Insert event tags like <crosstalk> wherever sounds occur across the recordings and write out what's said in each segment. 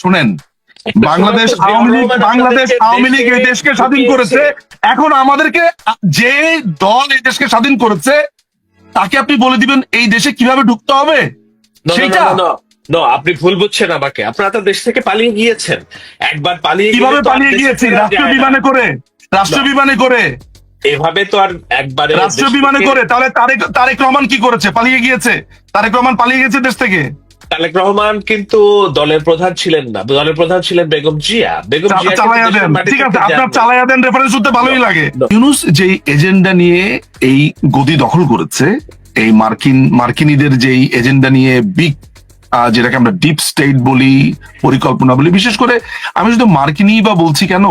শুনেন বাংলাদেশ আওয়ামী লীগ বাংলাদেশ আওয়ামী লীগ এই দেশকে স্বাধীন করেছে। এখন আমাদেরকে যে দল এই দেশকে স্বাধীন করেছে তাকে আপনি বলে দিবেন এই দেশে কীভাবে ঢুকতে হবে? সেটা আপনি ভুল বুঝছেন আমাকে। আপনারা তো দেশ থেকে পালিয়ে গিয়েছেন। একবার পালিয়ে কীভাবে পালিয়ে গিয়েছি রাষ্ট্রীয় বিমানে করে। রাষ্ট্রীয় বিমানে করে। এভাবে তো আর একবারে রাষ্ট্রীয় দেশ বিমানে করে। তাহলে তারেক তারেক রহমান কি করেছে? পালিয়ে গিয়েছে? তারেক রহমান পালিয়ে গেছে দেশ থেকে? তারেক রহমান কিন্তু দলের প্রধান ছিলেন না। দলের প্রধান ছিলেন বেগম জিয়া। বেগম জিয়া ঠিক আছে আপনার চালাইয়া দেন রেফারেন্স শুনতে ভালোই লাগে। ইউনুস যেই এজেন্ডা নিয়ে এই গদি দখল করেছে এই মার্কিন মার্কিনীদের যেই এজেন্ডা নিয়ে বিগ যেটাকে আমরা ডিপ স্টেট বলি পরিকল্পনা বলি বিশেষ করে আমি শুধু মার্কিনী বা বলছি কেন?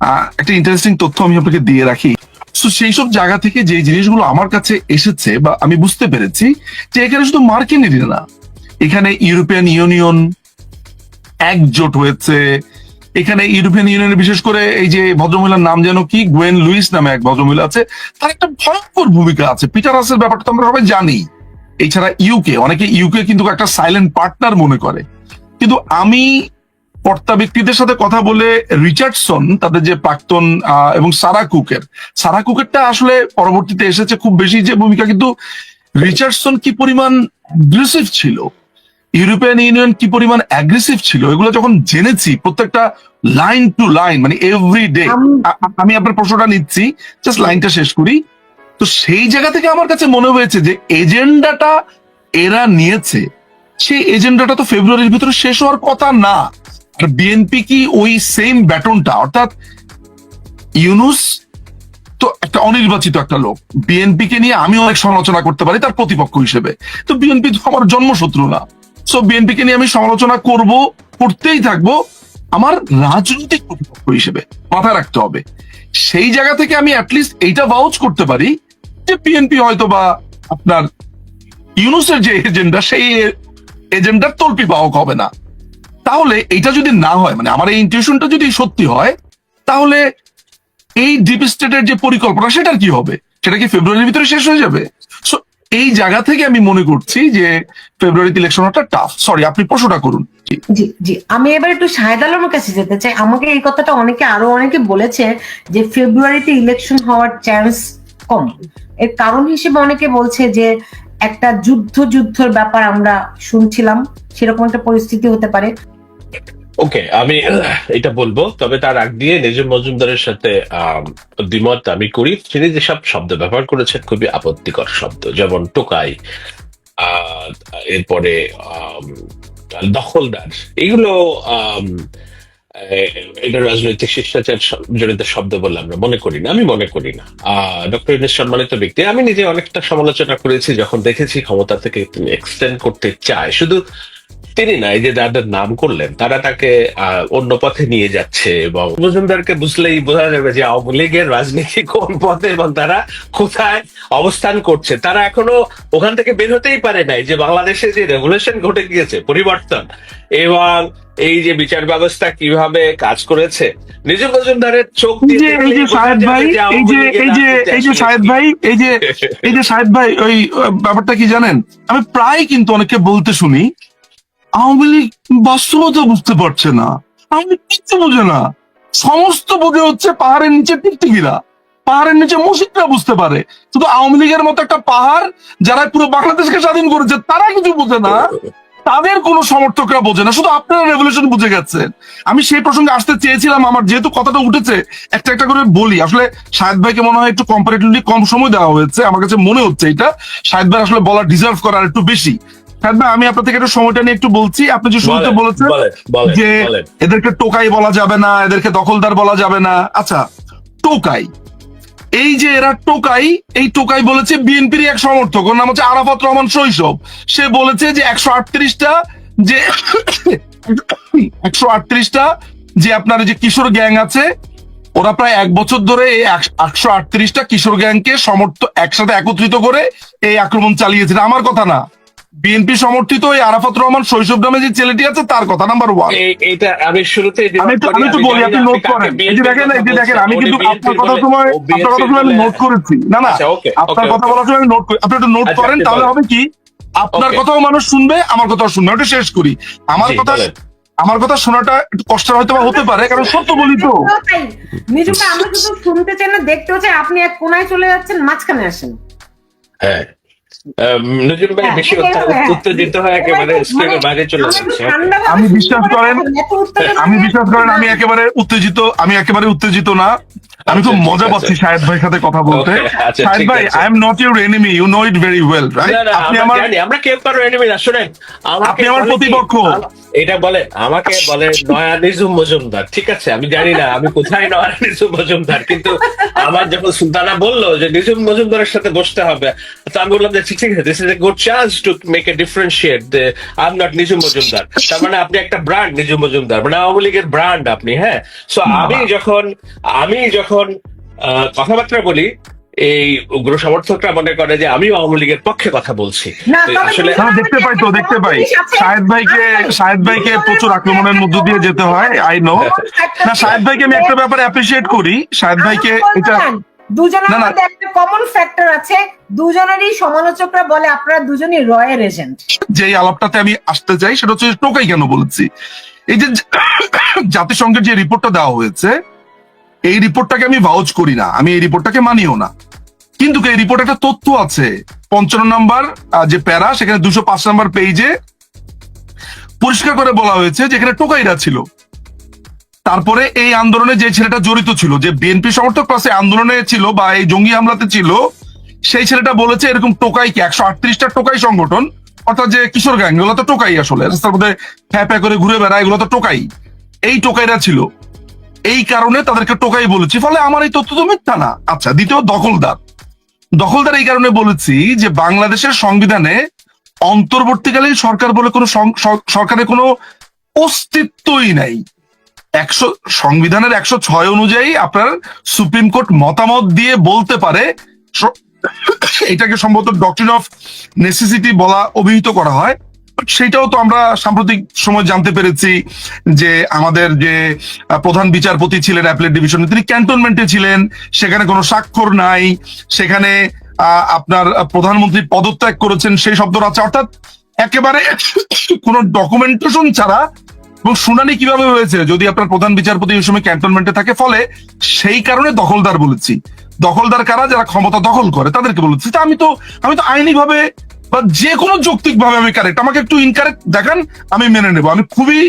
আহ, একটা ইন্টারেস্টিং তথ্য আমি আপনাকে দিয়ে রাখি। তো সেই সব জায়গা থেকে যে জিনিসগুলো আমার কাছে এসেছে বা আমি বুঝতে পেরেছি যে এখানে শুধু মার্কিনীদের না এখানে ইউরোপিয়ান ইউনিয়ন একজোট হয়েছে। এখানে ইউরোপিয়ান ইউনিয়নের বিশেষ করে এই যে ভদ্রমহিলার নাম যেন কি? গোয়েন লুইস নামে এক ভদ্রমহিলা আছে। তার একটা ভয়ঙ্কর ভূমিকা আছে। পিটার হাসের ব্যাপারটা তো আমরা সবাই জানি। এছাড়া ইউকে অনেকে ইউকে কিন্তু একটা সাইলেন্ট পার্টনার মনে করে। কিন্তু আমি কর্তা ব্যক্তিদের সাথে কথা বলে রিচার্ডসন, তাদের যে প্রাক্তন এবং সারা কুকের, সারা কুকেরটা আসলে পরবর্তীতে এসেছে খুব বেশি যে ভূমিকা, কিন্তু রিচার্ডসন কি পরিমাণ অ্যাগ্রেসিভ ছিল? ইউরোপিয়ান ইউনিয়ন কি পরিমাণ অ্যাগ্রেসিভ ছিল? এগুলো যখন জেনেছি প্রত্যেকটা লাইন টু লাইন মানে এভরি ডে আমি আপনার প্রশ্নটা নিচ্ছি জাস্ট লাইনটা শেষ করি। তো সেই জায়গা থেকে আমার কাছে মনে হয়েছে যে এজেন্ডাটা এরা নিয়েছে। সেই এজেন্ডাটা তো ফেব্রুয়ারির ভিতরে শেষ হওয়ার কথা না। আর বিএনপি কি ওই সেম ব্যাটনটা অর্থাৎ ইউনুস তো একটা অনির্বাচিত একটা লোক। বিএনপি কে নিয়ে আমি অনেক সমালোচনা করতে পারি তার প্রতিপক্ষ হিসেবে। তো বিএনপি তো আমার জন্মশত্রু না। সো বিএনপি কে নিয়ে আমি সমালোচনা করব, করতেই থাকব। আমার রাজনৈতিক প্রতিপক্ষ হিসেবে মাথায় রাখতে হবে। সেই জায়গা থেকে আমি অ্যাটলিস্ট এইটা ভাউচ করতে পারি যে বিএনপি হয়তো বা আপনার ইউনুসের যে এজেন্ডা সেই এজেন্ডার তল্পি বাহক হবে না। তাহলে এটা যদি না হয় মানে আমার এই ইনটিউশনটা যদি সত্যি হয়, তাহলে এই ডিপ স্টেটের যে পরিকল্পনা, সেটার কি হবে? সেটা কি ফেব্রুয়ারির ভিতরে শেষ হয়ে যাবে? সো এই জায়গা থেকে আমি মনে করছি যে ফেব্রুয়ারিতে ইলেকশনটা টাফ সরি আপনি প্রশ্নটা করুন। জি। জি আমি এবার একটু শাহেদ আলমের কাছে যেতে চাই। আমাকে এই কথাটা অনেকে, আরও অনেকে বলেছে যে ফেব্রুয়ারিতে ইলেকশন হওয়ার চান্স কম। এর কারণ হিসেবে অনেকে বলছে যে একটা যুদ্ধ যুদ্ধর ব্যাপার আমরা শুনছিলাম। সেরকম একটা পরিস্থিতি হতে পারে। ওকে আমি এটা বলব, তবে তার আগ দিয়ে নিজের মজুমদারের সাথে দ্বিমত আমি করি। তিনি যেসব শব্দ ব্যবহার করেছেন, খুবই আপত্তিকর শব্দ, যেমন টোকাই এরপরে দখলদার। এগুলো এটা রাজনৈতিক শিষ্টাচার জড়িত শব্দ বলে আমরা মনে করি না, আমি মনে করি না। ডক্টর ইউনুস সম্মানিত ব্যক্তি, আমি নিজে অনেকটা সমালোচনা করেছি, যখন দেখেছি ক্ষমতা থেকে এক্সটেন্ড করতে চায়। শুধু তিনি না এই যে যাদের নাম করলেন তারা তাকে অন্য পথে নিয়ে যাচ্ছে এবং মজুমদারকে বুঝলেই বোঝা যাবে যে আওয়ামী লীগের রাজনীতি কোন পথে এবং তারা কোথায় অবস্থান করছে তারা এখনও ওখান থেকে বের হতেই পারে নাই যে বাংলাদেশে যে রেভলিউশন ঘটে গিয়েছে পরিবর্তন এবং এই যে বিচার ব্যবস্থা কীভাবে কাজ করেছে নিজের মজুমদারের চোখ দিয়ে এই যে যাবে ভাই এই যে এই যে এই যে কি। ভাই এই যে এই যে সাহেদ ভাই ওই ব্যাপারটা কি জানেন আমি প্রায় কিন্তু অনেকে বলতে শুনি আওয়ামী লীগ বাস্তবতা বুঝতে পারছে না। আওয়ামী লীগ কিচ্ছু বোঝে না। সমস্ত বোঝে হচ্ছে পাহাড়ের নিচে টিকটিকিরা পাহাড়ের নিচে মসজিদরা বুঝতে পারে। শুধু আওয়ামী লীগের মতো একটা পাহাড় যারা পুরো বাংলাদেশকে স্বাধীন করেছে, তারা কিছু বোঝে না। তাদের কোনো সমর্থকরা বোঝে না। শুধু আপনারা রেভলিউশন বুঝে গেছেন। আমি সেই প্রসঙ্গে আসতে চেয়েছিলাম। আমার যেহেতু কথাটা উঠেছে, একটা একটা করে বলি। আসলে শাহেদ ভাইকে মনে হয় একটু কম্পারেটিভলি কম সময় দেওয়া হয়েছে। আমার কাছে মনে হচ্ছে এটা। শাহেদ ভাই আসলে বলা ডিজার্ভ করার একটু বেশি। ভাই আমি আপনার থেকে একটু সময়টা নিয়ে একটু বলছি। আপনি যে শুরুতে বলেছেন যে এদেরকে টোকাই বলা যাবে না এদেরকে দখলদার বলা যাবে না। আচ্ছা টোকাই। এই যে এরা টোকাই এই টোকাই বলেছে বিএনপির এক সমর্থক। ওর নাম হচ্ছে আরাফাত রহমান শৈশব। সে বলেছে যে একশো আটত্রিশটা যে <coughs> একশো আটত্রিশটা যে আপনার যে কিশোর গ্যাং আছে ওরা প্রায় এক বছর ধরে এই একশো আটত্রিশটা কিশোর গ্যাংকে সমর্থ একসাথে একত্রিত করে এই আক্রমণ চালিয়েছে। আমার কথা না। বিএনপি সমর্থিত ওই আরাফাত রহমান শৈশব নামে যে ছেলেটি আছে তার কথা নাম্বার ওয়ান এইটা আমি শুরুতে আমি একটু আমি একটু বলি আপনি নোট করেন। এই যে দেখেন এই যে দেখেন আমি কিন্তু আপনার কথা সময় আপনার কথা সময় আমি নোট করেছি। না না। আচ্ছা, আপনার কথা বলার সময় আমি নোট করি। আপনি একটু নোট আচ্ছা, করেন তাহলে হবে কি আপনার কথাও মানুষ শুনবে আমার কথাও শুনবে। ওটা শেষ করি। আমার কথা আমার কথা শোনাটা একটু কষ্টের হয়তো বা হতে পারে কারণ সত্য বলি তো। নিজু ভাই আমরা শুধু শুনতে চাই না দেখতেও চাই আপনি এক কোনায় চলে যাচ্ছেন মাঝখানে আসেন। হ্যাঁ। নজরুল ভাই হ্যাঁ, বেশি হ্যাঁ। উত্তেজিত হয় একেবারে স্ক্রিনের মানে বাইরে চলে যাচ্ছে। আমি বিশ্বাস করেন, আমি বিশ্বাস করেন আমি একেবারে উত্তেজিত আমি একেবারে উত্তেজিত না। আমি খুব আচ্ছা, মজা পাচ্ছি শাহেদ ভাইয়ের সাথে কথা বলতে। আচ্ছা, শাহেদ ভাই I am not your enemy you know it very well right আপনি আমার আমরা কেউ কারও enemy না, শোনেন, আমাকে আপনি আমার প্রতিপক্ষ। এটা বলে আমাকে বলে নয়া নিজুম মজুমদার ঠিক আছে? আমি জানি না আমি কোথায় নয়া নিজুম মজুমদার কিন্তু আমার যখন সুলতানা বলল যে নিজুম মজুমদারের সাথে বসতে হবে তো আমি বললাম যে ঠিক আছে this is a good chance to make a differentiate I am not Nijum Majumdar তার মানে আপনি একটা ব্র্যান্ড নিজুম মজুমদার মানে আওয়ামী লীগের ব্র্যান্ড আপনি হ্যাঁ? সো আমি যখন আমি যখন আহ, কথাবার্তা বলি এই উগ্র সমর্থকরা মনে করে যে আমিও আওয়ামী লীগের পক্ষে কথা বলছি। আসলে হ্যাঁ দেখতে পাই তো দেখতে পাই। শাহেদ ভাইকে শাহেদ ভাইকে প্রচুর আক্রমণের মধ্য দিয়ে যেতে হয় আই নো না শাহেদ ভাইকে আমি একটা ব্যাপারে অ্যাপ্রিসিয়েট করি। শাহেদ ভাইকে এটা দুজনের না, না। কমন ফ্যাক্টর আছে, দুজনেরই সমালোচকরা বলে আপনারা দুজনই রয়ের এজেন্ট যে আলাপটাতে আমি আসতে চাই, সেটা হচ্ছে টোকাই কেন বলেছি? এই যে জাতিসংঘের যে রিপোর্টটা দেওয়া হয়েছে, এই রিপোর্টটাকে আমি ভাউচ করি না, আমি এই রিপোর্টটাকে মানিও না। কিন্তু এই রিপোর্টে একটা তথ্য আছে, পঞ্চান্ন নাম্বার যে প্যারা, সেখানে দুশো পাঁচ নাম্বার পেজে পরিষ্কার করে বলা হয়েছে যে এখানে টোকাইরা ছিল। তারপরে এই আন্দোলনে যে ছেলেটা জড়িত ছিল, যে বিএনপি সমর্থক এই আন্দোলনে ছিল বা এই জঙ্গি হামলাতে ছিল, সেই ছেলেটা বলেছে এরকম টোকাই কি? একশো আটত্রিশটা টোকাই সংগঠন, অর্থাৎ যে কিশোর গ্যাং এগুলো তো টোকাই আসলে। রাস্তার মধ্যে ফ্যা ফ্যা করে ঘুরে বেড়ায়, এগুলো তো টোকাই। এই টোকাইরা ছিল। এই কারণে তাদেরকে টোকাই বলেছি, ফলে আমার এই তথ্য তো মিথ্যা না। আচ্ছা দ্বিতীয় দখলদার। দখলদার এই কারণে বলেছি যে বাংলাদেশের সংবিধানে অন্তর্বর্তীকালীন সরকার বলে কোনো সরকারের কোনো অস্তিত্বই নাই। একশো, সংবিধানের একশো ছয় অনুযায়ী আপনার সুপ্রিম কোর্ট মতামত দিয়ে বলতে পারে এটাকে সম্ভবত ডক্টরিন অফ নেসেসিটি বলা অভিহিত করা হয়। সেটাও তো আমরা সাম্প্রতিক সময় জানতে পেরেছি যে আমাদের যে প্রধান বিচারপতি ছিলেন অ্যাপলেট ডিভিশনে তিনি ক্যান্টনমেন্টে ছিলেন, সেখানে কোনো স্বাক্ষর নাই, সেখানে আপনার প্রধানমন্ত্রী পদত্যাগ করেছেন সেই শব্দটা আছে অর্থাৎ একেবারে কোনো ডকুমেন্টেশন ছাড়া এবং শুনানি কীভাবে হয়েছে? যদি আপনার প্রধান বিচারপতি ওই সময় ক্যান্টনমেন্টে থাকে, ফলে সেই কারণে দখলদার বলেছি। দখলদার কারা? যারা ক্ষমতা দখল করে, তাদেরকে বলেছি। আমি তো আমি তো আইনি ভাবে বা যে কোনো যৌক্তিক ভাবে আমি কারেক্ট আমাকে একটু ইনকারেক্ট দেখান, আমি মেনে নেব। আমি খুবই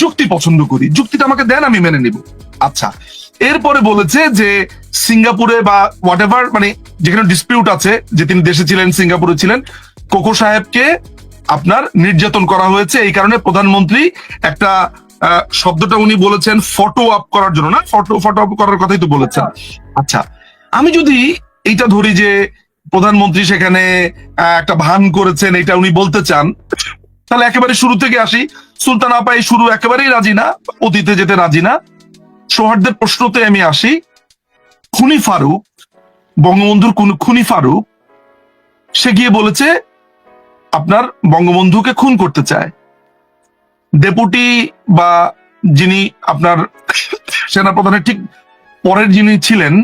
যুক্তি পছন্দ করি। যুক্তিটা আমাকে দেন, আমি মেনে নেব। আচ্ছা এরপরে বলেছে যে সিঙ্গাপুরে বা হোয়াট মানে যেখানে ডিসপিউট আছে, যে তিনি দেশে ছিলেন, সিঙ্গাপুরে ছিলেন, কোকো সাহেবকে আপনার নির্যাতন করা হয়েছে। এই কারণে প্রধানমন্ত্রী একটা শব্দটা উনি বলেছেন ফটো আপ করার জন্য না? ফটো ফটো আপ করার কথাই তো বলেছেন। আচ্ছা আমি যদি এইটা ধরি যে প্রধানমন্ত্রী সেখানে একটা ভান করেছেন এটা উনি বলতে চান, তাহলে একেবারে শুরু থেকে আসি। সুলতান আপা এই শুরু একেবারেই রাজি না, অতীতে যেতে রাজি না। সৌহার্দ্যের প্রশ্নতে আমি আসি। খুনি ফারুক, বঙ্গবন্ধুর খুনি ফারুক, সে গিয়ে বলেছে আপনার বঙ্গবন্ধুকে খুন করতে চায়। ডেপুটি বা যিনি আপনার সেনাপ্রধানের ঠিক পরের যিনি ছিলেন,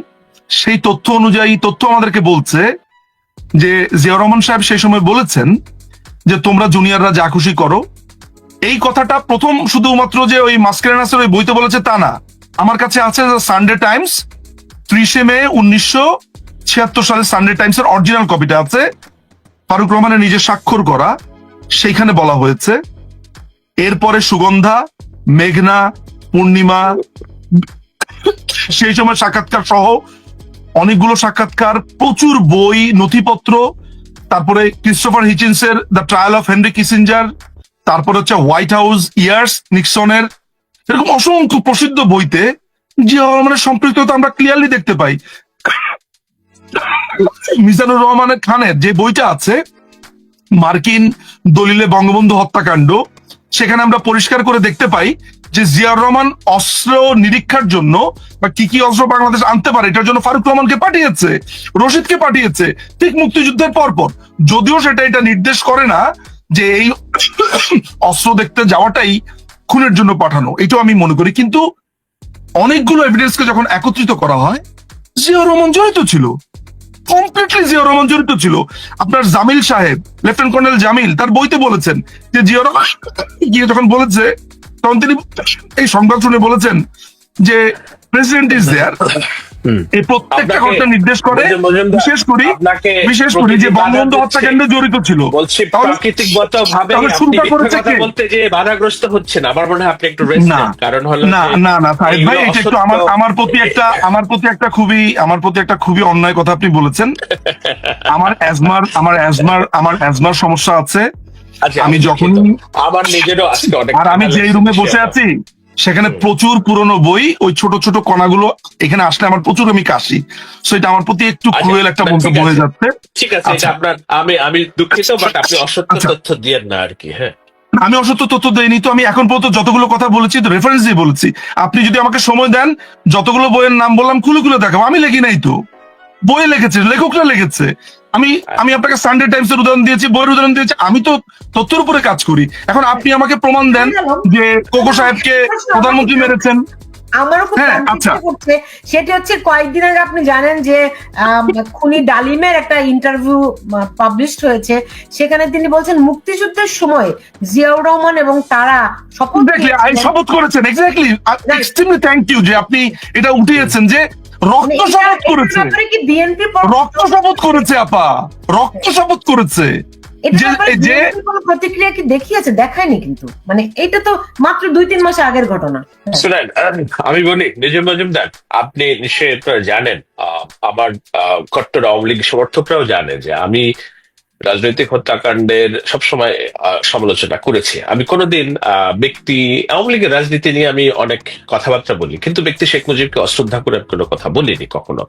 সেই তথ্য অনুযায়ী, তথ্য আমাদেরকে বলছে যে জিয়াউর রহমান সাহেব সেই সময় বলেছেন যে, তোমরা জুনিয়ররা যা খুশি করো। এই কথাটা প্রথম শুধুমাত্র যে ওই মাস্কেরানাসের ওই বইতে বলেছে তা না। আমার কাছে আছে সানডে টাইমস ত্রিশে মে উনিশশো ছিয়াত্তর সালে সানডে টাইমস এর অরিজিনাল কপিটা আছে। ফারুক রহমানের নিজে স্বাক্ষর করা, সেইখানে বলা হয়েছে, এরপরে সুগন্ধা, মেঘনা, পূর্ণিমা, সেই সময় সাক্ষাৎকার সহ অনেকগুলো সাক্ষাৎকার, প্রচুর বই, নথিপত্র, তারপরে Christopher হিচিন্সের the trial of Henry Kissinger তারপরে হচ্ছে হোয়াইট হাউস ইয়ার্স নিক্সনের এরকম অসংখ্য প্রসিদ্ধ বইতে জিয়াউর রহমানের সম্পৃক্ততা আমরা ক্লিয়ারলি দেখতে পাই। মিজানুর রহমানের খানের যে বইটা আছে, মার্কিন দলিলে বঙ্গবন্ধু হত্যাকাণ্ড, সেখানে আমরা পরিষ্কার করে দেখতে পাই যে জিয়াউর রহমান অস্ত্র নিরীক্ষার জন্য বা কি কি অস্ত্র বাংলাদেশ আনতে পারে, এটার জন্য ফারুক রহমানকে পাঠিয়েছে, রশিদকে পাঠিয়েছে, ঠিক মুক্তিযুদ্ধের পর পর। যদিও সেটা এটা নির্দেশ করে না যে এই অস্ত্র দেখতে যাওয়াটাই খুনের জন্য পাঠানো, এটাও আমি মনে করি। কিন্তু অনেকগুলো এভিডেন্সকে যখন একত্রিত করা হয়, জিয়াউর রহমান জড়িত ছিল। কমপ্লিটলি জিয়া রহমান জড়িত ছিল আপনার জামিল সাহেব লেফটেন্যান্ট কর্নেল জামিল, তার বইতে বলেছেন যে জিয়া রহমান গিয়ে যখন বলেছে, তখন তিনি এই সংবাদ শুনে বলেছেন যে প্রেসিডেন্ট ইজ দেয়ার। এই প্রত্যেকটা নির্দেশ করে বিশেষ করি বিশেষ করি যে বঙ্গবন্ধু। হত্যাকাণ্ডে জড়িত ছিল। বলছি তাহলে- প্রাকৃতিকগত ভাবে কথা বলতে যে বাধাগ্রস্ত হচ্ছেন আমার মনে হয় আপনি একটু রেস্ট না, কারণ হলো না না না সাহেব ভাই এটা একটু আমার আমার প্রতি একটা আমার প্রতি একটা খুবই আমার প্রতি একটা খুবই অন্যায় কথা আপনি বলেছেন। <laughs> আমার অ্যাজমার আমার অ্যাজমার আমার অ্যাজমার সমস্যা আছে। আচ্ছা, আমি যখন আমার নিজেরও আজকে অনেক আর আমি যেই রুমে বসে আছি সেখানে প্রচুর পুরনো বই ওই ছোট ছোট কণাগুলো এখানে আসলে আমার প্রচুর আমি কাশি। সো এটা আমার প্রতি একটু আচ্ছা, ক্রুয়েল একটা না, মন্তব্য হয়ে যাচ্ছে। ঠিক আছে এটা আচ্ছা। আপনার আমি আমি দুঃখিত বাট আপনি অসত্য আচ্ছা। তথ্য দিয়েন না আর কি হ্যাঁ। আমি অসত্য তথ্য দেইনি তো আমি এখন পর্যন্ত যতগুলো কথা বলেছি তো রেফারেন্স দিয়ে বলেছি। আপনি যদি আমাকে সময় দেন যতগুলো বইয়ের নাম বললাম খুলে খুলে দেখাবো আমি লেখি নাই তো। বই লিখেছে লেখকরা লিখেছে। আমি আমি আপনাকে সানডে টাইমস এর উদাহরণ দিয়েছি বইয়ের উদাহরণ দিয়েছি আমি তো তথ্যের উপরে কাজ করি। এখন আপনি আমাকে প্রমাণ দেন যে কোকো সাহেবকে প্রধানমন্ত্রী মেরেছেন। হ্যাঁ, আচ্ছা। করছে সেটি হচ্ছে কয়েকদিন আগে আপনি জানেন যে খুনি ডালিমের একটা ইন্টারভিউ পাবলিশ হয়েছে। সেখানে তিনি বলছেন মুক্তিযুদ্ধের সময় জিয়াউর রহমান এবং তারা শপথ শপথ করেছেন। এক্স্যাক্টলি এক্সট্রিমলি থ্যাংক ইউ যে আপনি এটা উঠিয়েছেন যে রক্ত এটা- শপথ করেছে। রক্ত শপথ করেছে আপা। রক্ত শপথ করেছে। যে- প্রতিক্রিয়া কি দেখিয়েছে? দেখায়নি কিন্তু। মানে এটা তো মাত্র দুই তিন মাস আগের ঘটনা। শুনেন আমি বলি নিজম মজুমদার আপনি নিশ্চয়ই জানেন আহ, আমার আহ, কট্টর আওয়ামী লীগ সমর্থকরাও জানে যে আমি রাজনৈতিক হত্যাকাণ্ডের সবসময় আহ, সমালোচনা করেছি। আমি কোনোদিন আহ, ব্যক্তি আওয়ামী লীগের রাজনীতি নিয়ে আমি অনেক কথাবার্তা বলি কিন্তু ব্যক্তি শেখ মুজিবকে অশ্রদ্ধা করে কোনো কথা বলিনি কখনো।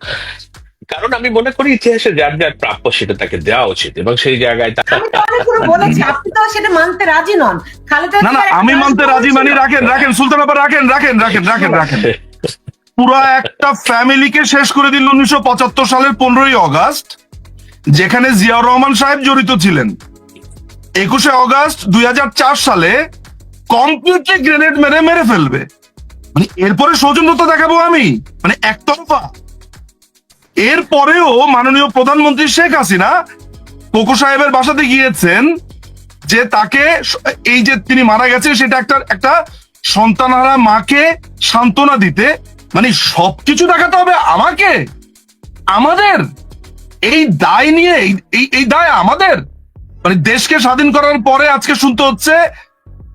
কারণ আমি মনে করি ইতিহাসে যার যার প্রাপ্য সেটা তাকে দেওয়া উচিত এবং সেই জায়গায় আমি তো অনেকগুলো বলেছি আপনি তো সেটা মানতে রাজি নন। না না আমি মানতে রাজি মানি রাখেন রাখেন সুলতান আবার রাখেন রাখেন রাখেন রাখেন রাখেন। পুরো একটা ফ্যামিলিকে শেষ করে দিল উনিশশো পঁচাত্তর সালের পনেরোই অগাস্ট। যেখানে জিয়াউর রহমান সাহেব জড়িত ছিলেন। একুশে অগাস্ট দুই সালে কমপ্লিটলি গ্রেনেড মেরে মেরে ফেলবে। মানে এরপরে সৌজন্যতা দেখাবো আমি। মানে একতরফা। এরপরেও মাননীয় প্রধানমন্ত্রী শেখ হাসিনা কোকো সাহেবের বাসাতে গিয়েছেন যে তাকে এই যে তিনি মারা গেছেন, সেটা একটা একটা সন্তানহারা মাকে সান্ত্বনা দিতে। মানে সবকিছু দেখাতে হবে আমাকে? আমাদের? এই দায় নিয়ে, এই- এই দায় আমাদের? মানে দেশকে স্বাধীন করার পরে আজকে শুনতে হচ্ছে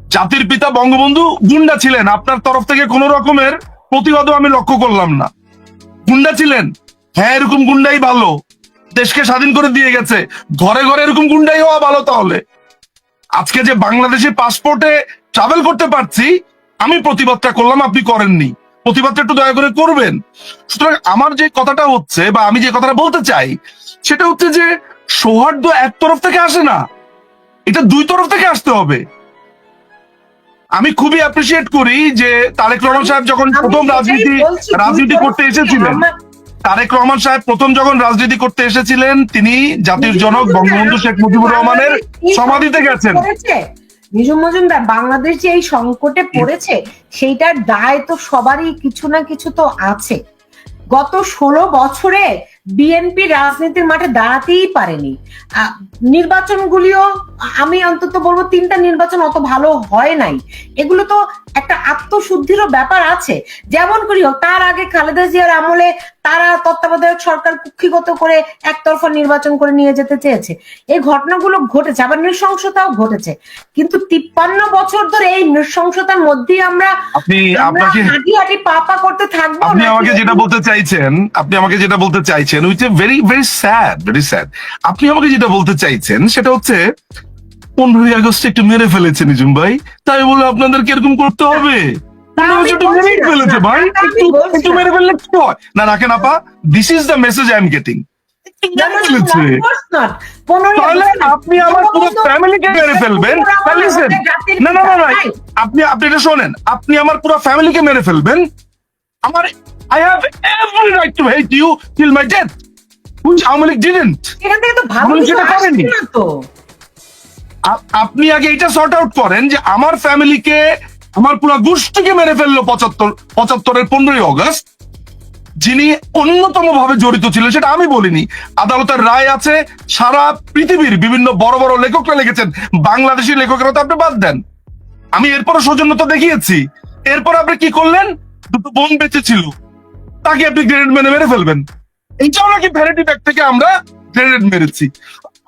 জাতির পিতা বঙ্গবন্ধু গুন্ডা ছিলেন। আপনার তরফ থেকে কোন রকমের প্রতিবাদও আমি লক্ষ্য করলাম না। গুন্ডা ছিলেন। হ্যাঁ এরকম গুন্ডাই ভালো। দেশকে স্বাধীন করে দিয়ে গেছে। ঘরে ঘরে এরকম গুন্ডাই হওয়া ভালো তাহলে? আজকে যে বাংলাদেশি পাসপোর্টে ট্রাভেল করতে পারছি, আমি প্রতিবাদটা করলাম, আপনি করেননি। প্রতিবাদটা একটু দয়া করে করবেন। সুতরাং আমার যে কথাটা হচ্ছে বা আমি যে কথাটা বলতে চাই সেটা হচ্ছে যে সৌহার্দ্য এক তরফ থেকে আসে না এটা দুই তরফ থেকে আসতে হবে। আমি খুবই অ্যাপ্রিসিয়েট করি যে তারেক রহমান সাহেব যখন প্রথম রাজনীতি রাজনীতি করতে এসেছিলেন। তারেক রহমান সাহেব প্রথম যখন রাজনীতি করতে এসেছিলেন তিনি জাতির জনক বঙ্গবন্ধু শেখ মুজিবুর রহমানের সমাধিতে গেছেন। নিজম মজুমদার, বাংলাদেশ যে এই সংকটে পড়েছে, সেইটার দায় তো সবারই কিছু না কিছু তো আছে। গত ষোলো বছরে বিএনপি রাজনীতির মাঠে দাঁড়াতেই পারেনি। নির্বাচনগুলিও আমি অন্তত বলব তিনটা নির্বাচন অত ভালো হয় নাই। এগুলো তো একটা আত্মশুদ্ধিরও ব্যাপার আছে। যেমন করি হোক তার আগে খালেদা জিয়ার আমলে তারা তত্ত্বাবধায়ক সরকার কুক্ষিগত করে একতরফা নির্বাচন করে নিয়ে যেতে চেয়েছে। এই ঘটনাগুলো ঘটেছে আবার নৃশংসতাও ঘটেছে। কিন্তু তিপ্পান্ন বছর ধরে এই নৃশংসতার মধ্যেই আমরা হাঁটি হাঁটি পা পা করতে থাকব আপনি আমাকে যেটা বলতে চাইছেন আপনি আমাকে যেটা বলতে চাইছেন which a very very sad very sad আপনি আমাকে যেটা বলতে চাইছেন সেটা হচ্ছে পনেরোই আগস্ট একটু মেরে ফেলেছে নিজুম ভাই। তাই বলে আপনাদের কীরকম করতে হবে? না, ফেলেছে ভাই। একটু বলছি একটু না। মেরে ফেললে কি হয়? না রাখেন আপা this is the message I am getting. আপনি আমার পুরো ফ্যামিলিকে মেরে ফেলবেন। না না না না আপনি আপনি এটা শোনেন। আপনি আমার পুরো ফ্যামিলিকে মেরে ফেলবেন। আমার I have every right to hate you till my death which Awami League didn't এখান থেকে তো ভালো কিছু আসছে না তো। আপনি আগে এটা সর্ট আউট করেন যে আমার ফ্যামিলিকে আমার পুরো গোষ্ঠীকে মেরে ফেলল পঁচাত্তর, পঁচাত্তরের পনেরোই অগস্ট। যিনি অন্যতম ভাবে জড়িত ছিলেন সেটা আমি বলিনি। আদালতের রায় আছে, সারা পৃথিবীর বিভিন্ন বড় বড় লেখকরা লিখেছেন, বাংলাদেশি লেখকেরা তো আপনি বাদ দেন। আমি এরপরও সৌজন্যতা দেখিয়েছি। এরপর আপনি কি করলেন? দুটো বোন বেঁচে ছিল। তাকে আপনি গ্রেনেড মেনে মেরে ফেলবেন। এইটাও নাকি ভ্যানিটি ব্যাগ থেকে আমরা গ্রেনেড মেরেছি।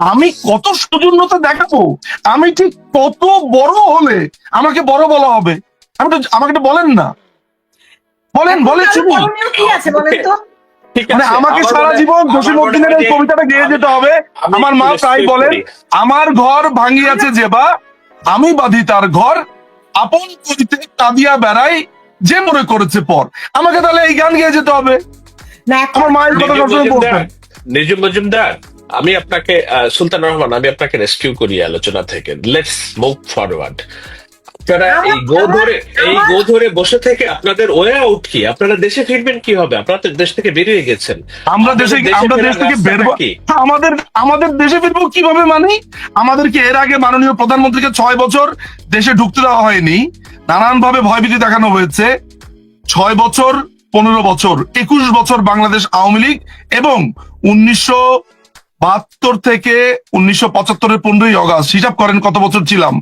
আমি কত সৌজন্যতা দেখাবো? আমি ঠিক কত বড় হলে আমাকে বড় বলা হবে? আমি তো আমাকে তো বলেন না। বলেন কি আছে বলেন তো? মানে আমাকে আমার সারা মনে- জীবন আমার জসিমুদ্দিনের এই যে কবিতাটা গেয়ে আমি- যেতে হবে। আমার মা প্রায় respect বলেন। আমার ঘর ভাঙিয়াছে যেবা আমি বাঁধি তার ঘর আপন করিতে কাঁদিয়া বেড়াই যে মনে করেছে পর। আমাকে তাহলে এই গান গেয়ে যেতে হবে। না এখন আমার মায়ের কথা সবসময় বলতেন নিজুম মজুমদার আমি আপনাকে আহ, সুলতান রহমান আমি আপনাকে রেস্কিউ করি আলোচনা থেকে। লেটস মুভ ফরওয়ার্ড আপনারা এই গো ধরে এই গো ধরে বসে থেকে আপনাদের ওয়ে আউট কি? আপনারা দেশে ফিরবেন কি হবে? আপনারা তো দেশ থেকে বেরিয়ে গেছেন। আমরা দেশে আমরা দেশ থেকে বেরবো কি? আমাদের আমাদের দেশে ফিরবো কীভাবে মানে? আমাদেরকে এর আগে মাননীয় প্রধানমন্ত্রীকে ছয় বছর দেশে ঢুকতে দেওয়া হয়নি। নানান ভাবে ভয়ভীতি দেখানো হয়েছে। ছয় বছর পনেরো বছর একুশ বছর বাংলাদেশ আওয়ামী লীগ এবং উনিশশো বাহাত্তর থেকে উনিশশো পঁচাত্তরের পনেরোই অগাস্ট। হিসাব করেন কত বছর ছিলাম?